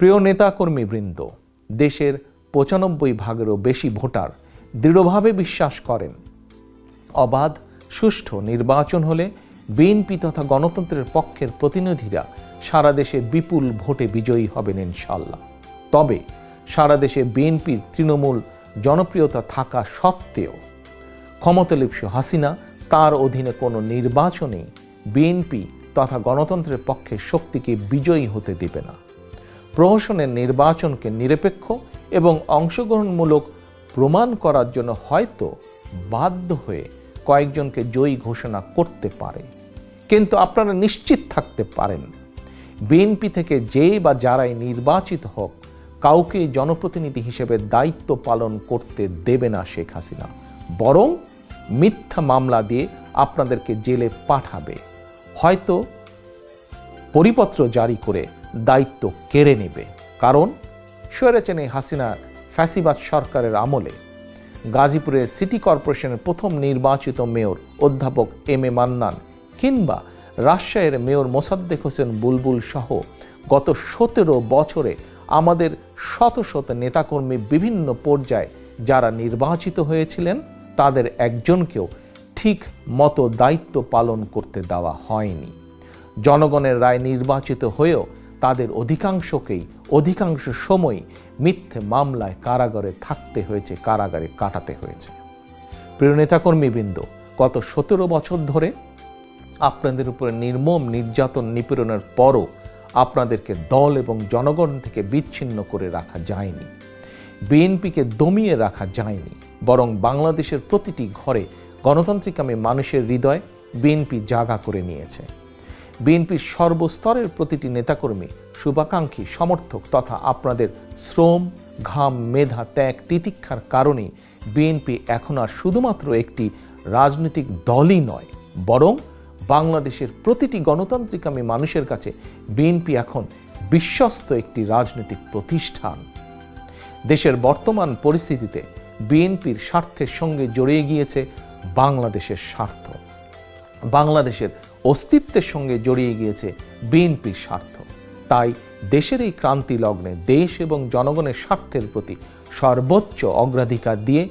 প্রিয় নেতাকর্মীবৃন্দ দেশের পঁচানব্বই ভাগেরও বেশি ভোটার দৃঢ়ভাবে বিশ্বাস করেন। অবাধ, সুষ্ঠু নির্বাচন হলে বিএনপি তথা গণতন্ত্রের পক্ষের প্রতিনিধিরা সারা দেশে বিপুল ভোটে বিজয়ী হবেন ইনশাল্লাহ তবে সারা দেশে বিএনপির তৃণমূল জনপ্রিয়তা থাকা সত্ত্বেও ক্ষমতালিপ্স হাসিনা তার অধীনে কোনো নির্বাচনে বিএনপি তথা গণতন্ত্রের পক্ষে শক্তিকে বিজয়ী হতে দেবে না। প্রহসনের নির্বাচনকে নিরপেক্ষ এবং অংশগ্রহণমূলক প্রমাণ করার জন্য হয়তো বাধ্য হয়ে কয়েকজনকে জয়ী ঘোষণা করতে পারে। কিন্তু আপনারা নিশ্চিত থাকতে পারেন, বিএনপি থেকে যে বা যারাই নির্বাচিত হোক, কাউকে জনপ্রতিনিধি হিসেবে দায়িত্ব পালন করতে দেবে না শেখ হাসিনা। বরং মিথ্যা মামলা দিয়ে আপনাদেরকে জেলে পাঠাবে। হয়তো পরিপত্র জারি করে দায়িত্ব কেড়ে নেবে। কারণ স্বৈরাচারী হাসিনা ফ্যাসিবাদ সরকারের আমলে। গাজীপুরের সিটি কর্পোরেশনের প্রথম নির্বাচিত মেয়র অধ্যাপক এম এ মান্নান কিংবা রাজশাহীর মেয়র মোসাদ্দেক হোসেন বুলবুল সহ গত সতেরো বছরে আমাদের শত শত নেতাকর্মী বিভিন্ন পর্যায়ে যারা নির্বাচিত হয়েছিলেন, তাদের একজনকেও ঠিক মতো দায়িত্ব পালন করতে দেওয়া হয়নি। জনগণের রায় নির্বাচিত হয়েও তাদের অধিকাংশকেই, অধিকাংশ সময় মিথ্যে মামলায় কারাগারে থাকতে হয়েছে, কারাগারে কাটাতে হয়েছে। প্রিয় নেতাকর্মীবৃন্দ গত সতেরো বছর ধরে আপনাদের উপরে নির্মম নির্যাতন নিপীড়নের পরও আপনাদেরকে দল এবং জনগণ থেকে বিচ্ছিন্ন করে রাখা যায়নি। বিএনপিকে দমিয়ে রাখা যায়নি, বরং বাংলাদেশের প্রতিটি ঘরে গণতান্ত্রিক গণতান্ত্রিকামী মানুষের হৃদয় বিএনপি জাগা করে নিয়েছে। বিএনপির সর্বস্তরের প্রতিটি নেতাকর্মী, শুভাকাঙ্ক্ষী, সমর্থক তথা আপনাদের শ্রম, ঘাম, মেধা, ত্যাগ, তিতিক্ষার কারণে বিএনপি এখন আর শুধুমাত্র একটি রাজনৈতিক দলই নয়, বরং বাংলাদেশের প্রতিটি গণতান্ত্রিকামী মানুষের কাছে বিএনপি এখন বিশ্বস্ত একটি রাজনৈতিক প্রতিষ্ঠান। দেশের বর্তমান পরিস্থিতিতে বিএনপির স্বার্থের সঙ্গে জড়িয়ে গিয়েছে বাংলাদেশের স্বার্থ। বাংলাদেশের অস্তিত্বের সঙ্গে জড়িয়ে গিয়েছে বিএনপির স্বার্থ। তাই দেশের এই ক্রান্তি লগ্নে দেশ এবং জনগণের স্বার্থের প্রতি সর্বোচ্চ অগ্রাধিকার দিয়ে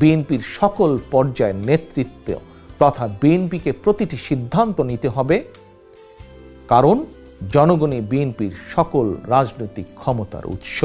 বিএনপির সকল পর্যায়ের নেতৃত্ব তথা বিএনপিকে প্রতিটি সিদ্ধান্ত নিতে হবে, কারণ জনগণই বিএনপির সকল রাজনৈতিক ক্ষমতার উৎস।